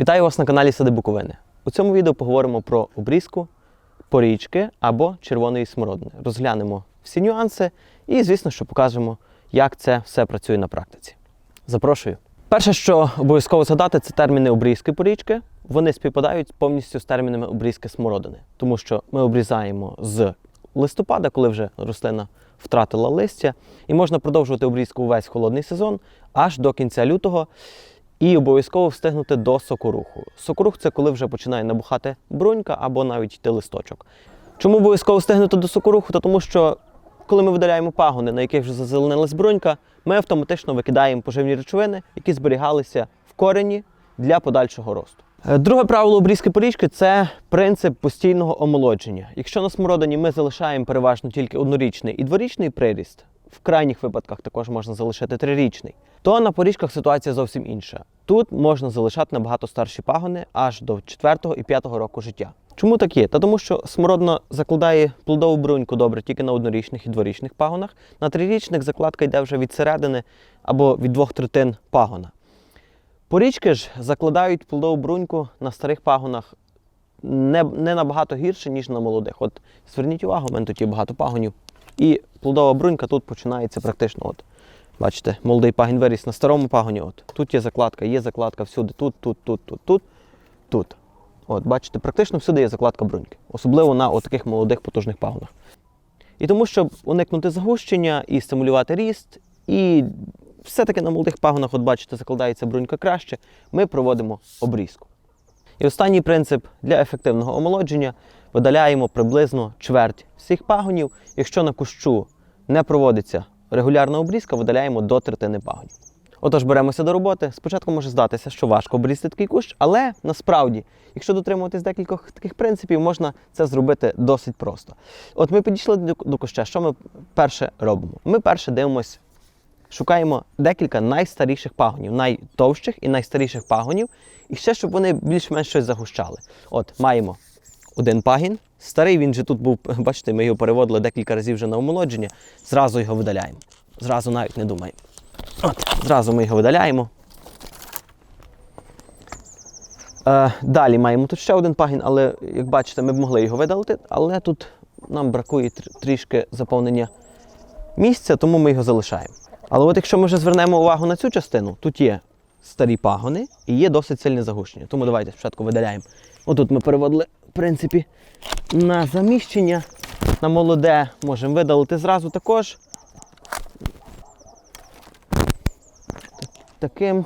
Вітаю вас на каналі Сади Буковини. У цьому відео поговоримо про обрізку порічки або червоної смородини. Розглянемо всі нюанси і, звісно, що покажемо, як це все працює на практиці. Запрошую. Перше, що обов'язково згадати, це терміни обрізки порічки. Вони співпадають повністю з термінами обрізки смородини, тому що ми обрізаємо з листопада, коли вже рослина втратила листя, і можна продовжувати обрізку увесь холодний сезон аж до кінця лютого. І обов'язково встигнути до сокоруху. Сокорух це коли вже починає набухати брунька або навіть йти листочок. Чому обов'язково встигнути до сокоруху? Та тому що коли ми видаляємо пагони, на яких вже зазеленилась брунька, ми автоматично викидаємо поживні речовини, які зберігалися в корені для подальшого росту. Е, Друге правило обрізки порічки це принцип постійного омолодження. Якщо на смородині ми залишаємо переважно тільки однорічний і дворічний приріст, в крайніх випадках також можна залишити трирічний, то на порічках ситуація зовсім інша. Тут можна залишати набагато старші пагони аж до 4 і 5 року життя. Чому так є? Та тому, що смородина закладає плодову бруньку добре тільки на однорічних і дворічних пагонах. На трирічних закладка йде вже від середини або від двох третин пагона. Порічки ж закладають плодову бруньку на старих пагонах не, не набагато гірше, ніж на молодих. От зверніть увагу, у мене тут є багато пагонів. І плодова брунька тут починається практично. От, бачите, молодий пагін виріс на старому пагоні. От. Тут є закладка, є закладка всюди. Тут, тут, тут, тут, тут, тут. От, бачите, практично всюди є закладка бруньки, особливо на таких молодих потужних пагонах. І тому, щоб уникнути загущення і стимулювати ріст, і все-таки на молодих пагонах, от бачите, закладається брунька краще, ми проводимо обрізку. І останній принцип для ефективного омолодження видаляємо приблизно чверть всіх пагонів. Якщо на кущу не проводиться регулярна обрізка, видаляємо до третини пагонів. Отож, беремося до роботи. Спочатку може здатися, що важко обрізати такий кущ, але насправді, якщо дотримуватись декількох таких принципів, можна це зробити досить просто. От ми підійшли до куща. Що ми перше робимо? Ми перше дивимося шукаємо декілька найстаріших пагонів, найтовщих і найстаріших пагонів, і ще, щоб вони більш-менш щось загущали. От, маємо один пагін. Старий він же тут був, бачите, ми його переводили декілька разів вже на омолодження. Зразу його видаляємо. Зразу навіть не думаємо. От, зразу ми його видаляємо. Е, далі маємо тут ще один пагін, але як бачите, ми б могли його видалити, але тут нам бракує трішки заповнення місця, тому ми його залишаємо. Але от якщо ми вже звернемо увагу на цю частину, тут є старі пагони і є досить сильне загущення. Тому давайте спочатку видаляємо. Отут ми переводили, в принципі, на заміщення, на молоде можемо видалити зразу також. Таким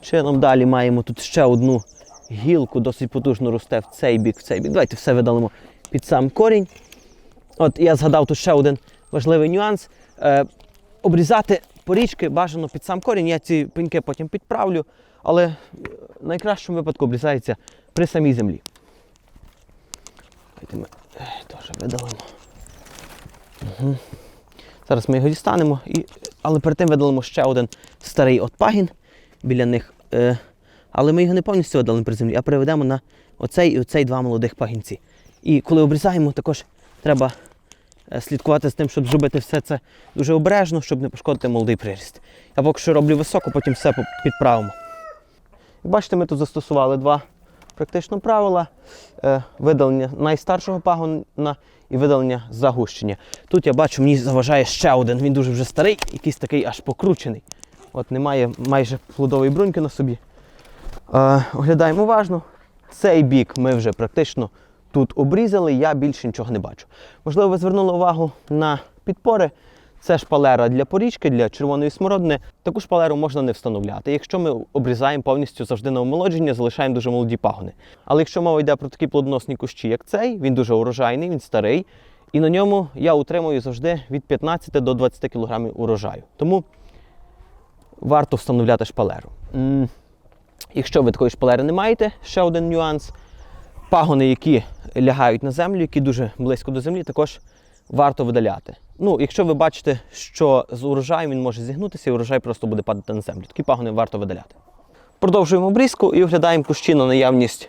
чином далі маємо тут ще одну гілку, досить потужно росте в цей бік, в цей бік. Давайте все видалимо під сам корінь. От я згадав тут ще один важливий нюанс. Е, обрізати порічки бажано під сам корінь. Я ці пеньки потім підправлю, але в найкращому випадку обрізається при самій землі. Давайте е, теж видалимо. Угу. Зараз ми його дістанемо, і... але перед тим видалимо ще один старий отпагін біля них. Е, але ми його не повністю видалимо при землі, а переведемо на оцей і оцей два молодих пагінці. І коли обрізаємо, також треба е, слідкувати з тим, щоб зробити все це дуже обережно, щоб не пошкодити молодий приріст. Я поки що роблю високо, потім все підправимо. Бачите, ми тут застосували два практично правила: Е, видалення найстаршого пагона і видалення загущення. Тут я бачу, мені заважає ще один. Він дуже вже старий, якийсь такий аж покручений. От немає майже плодової бруньки на собі. Е, оглядаємо уважно. Цей бік ми вже практично тут обрізали, я більше нічого не бачу. Можливо, ви звернули увагу на підпори. Це шпалера для порічки, для червоної смородини. Таку шпалеру можна не встановляти. Якщо ми обрізаємо повністю завжди на омолодження, залишаємо дуже молоді пагони. Але якщо мова йде про такі плодоносні кущі, як цей, він дуже урожайний, він старий. І на ньому я утримую завжди від 15 до 20 кг урожаю. Тому варто встановляти шпалеру. Якщо ви такої шпалери не маєте, ще один нюанс. Пагони, які лягають на землю, які дуже близько до землі, також варто видаляти. Ну, якщо ви бачите, що з урожаєм він може зігнутися, і урожай просто буде падати на землю. Такі пагони варто видаляти. Продовжуємо обрізку і оглядаємо кущі на наявність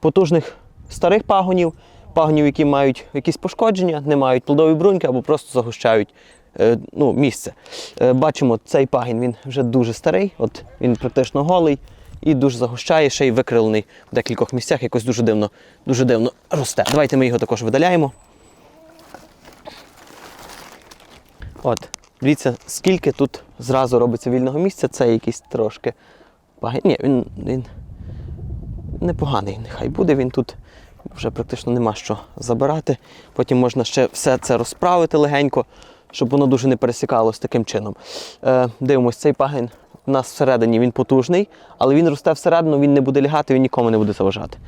потужних старих пагонів, пагонів, які мають якісь пошкодження, не мають плодової бруньки або просто загущають е, ну, місце. Е, бачимо, цей пагін він вже дуже старий, от він практично голий. і дуже загущає, ще й викрилений в декількох місцях, якось дуже дивно, дуже дивно росте. Давайте ми його також видаляємо. От, дивіться, скільки тут зразу робиться вільного місця, це якийсь трошки пагін. Ні, він, він непоганий, нехай буде він тут. Вже практично нема що забирати. Потім можна ще все це розправити легенько, щоб воно дуже не пересікалось таким чином. Е, дивимось, цей пагін у нас всередині він потужний, але він росте всередину, він не буде лягати, він нікому не буде заважати.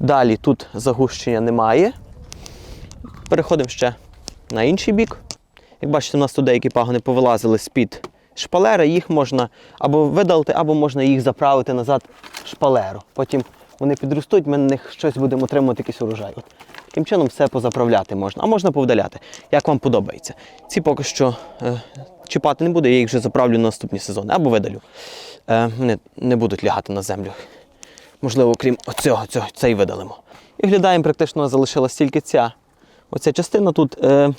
Далі тут загущення немає. Переходимо ще на інший бік. Як бачите, у нас тут деякі пагони повилазили з-під шпалери, їх можна або видалити, або можна їх заправити назад шпалеру. Потім вони підростуть, ми на них щось будемо отримувати якийсь урожай. От. Таким чином все позаправляти можна, а можна повдаляти, як вам подобається. Ці поки що е, чіпати не буду, я їх вже заправлю на наступні сезони або видалю. Е, вони не будуть лягати на землю. Можливо, крім оцього, цього, цей видалимо. І оглядаємо, практично залишилась тільки ця. Оця частина тут е,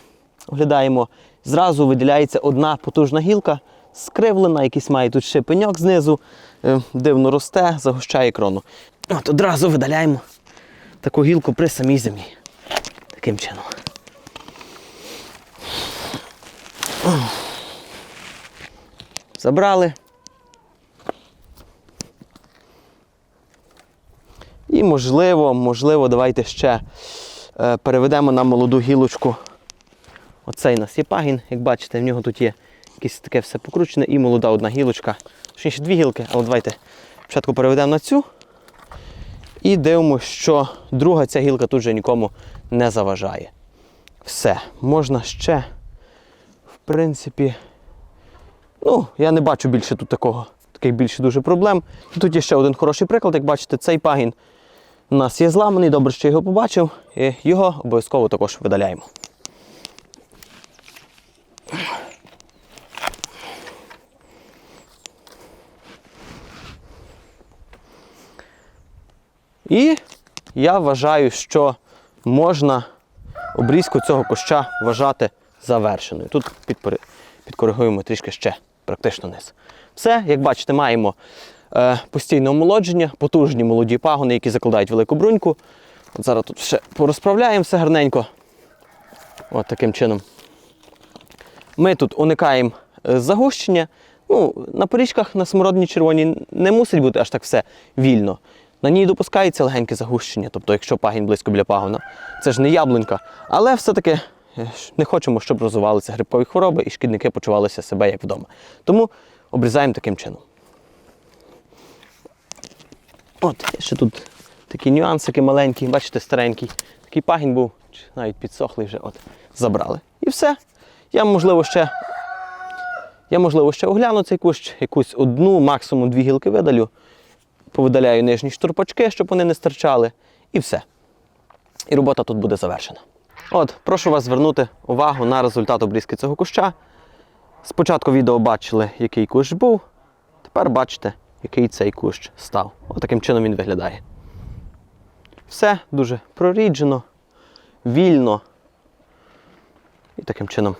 оглядаємо, зразу виділяється одна потужна гілка, скривлена, якийсь має тут ще пеньок знизу, е, дивно росте, загущає крону. От одразу видаляємо таку гілку при самій землі. Таким чином. Забрали. І можливо, можливо, давайте ще е, переведемо на молоду гілочку. Оцей у нас є пагін, як бачите, в нього тут є якесь таке все покручене і молода одна гілочка. Точніше дві гілки, але давайте спочатку переведемо на цю. І дивимося, що друга ця гілка тут вже нікому не заважає. Все, можна ще, в принципі, ну, я не бачу більше тут такого, таких більше дуже проблем. Тут є ще один хороший приклад, як бачите, цей пагін у нас є зламаний, добре, що його побачив, і його обов'язково також видаляємо. І я вважаю, що можна обрізку цього куща вважати завершеною. Тут підкоригуємо трішки ще практично низ. Все, як бачите, маємо е, постійне омолодження, потужні молоді пагони, які закладають велику бруньку. От зараз тут ще порозправляємо все гарненько. От таким чином. Ми тут уникаємо е, загущення. Ну, на порічках на смородині червоній не мусить бути аж так все вільно. На ній допускається легеньке загущення, тобто якщо пагінь близько біля пагона, це ж не яблунька. Але все-таки е, не хочемо, щоб розвивалися грибкові хвороби і шкідники почувалися себе як вдома. Тому обрізаємо таким чином. От, ще тут такі нюансики маленькі, бачите, старенький. Такий пагінь був, навіть підсохлий вже, от, забрали. І все. Я, можливо, ще, я, можливо, ще огляну цей кущ, якусь одну, максимум дві гілки видалю, повидаляю нижні штурпачки, щоб вони не стирчали, і все. І робота тут буде завершена. От, прошу вас звернути увагу на результат обрізки цього куща. Спочатку відео бачили, який кущ був, тепер бачите, який цей кущ став. От таким чином він виглядає. Все дуже проріджено, вільно. І таким чином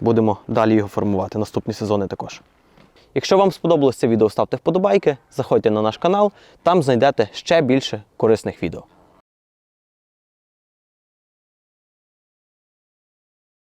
будемо далі його формувати. Наступні сезони також. Якщо вам сподобалось це відео, ставте вподобайки, заходьте на наш канал, там знайдете ще більше корисних відео.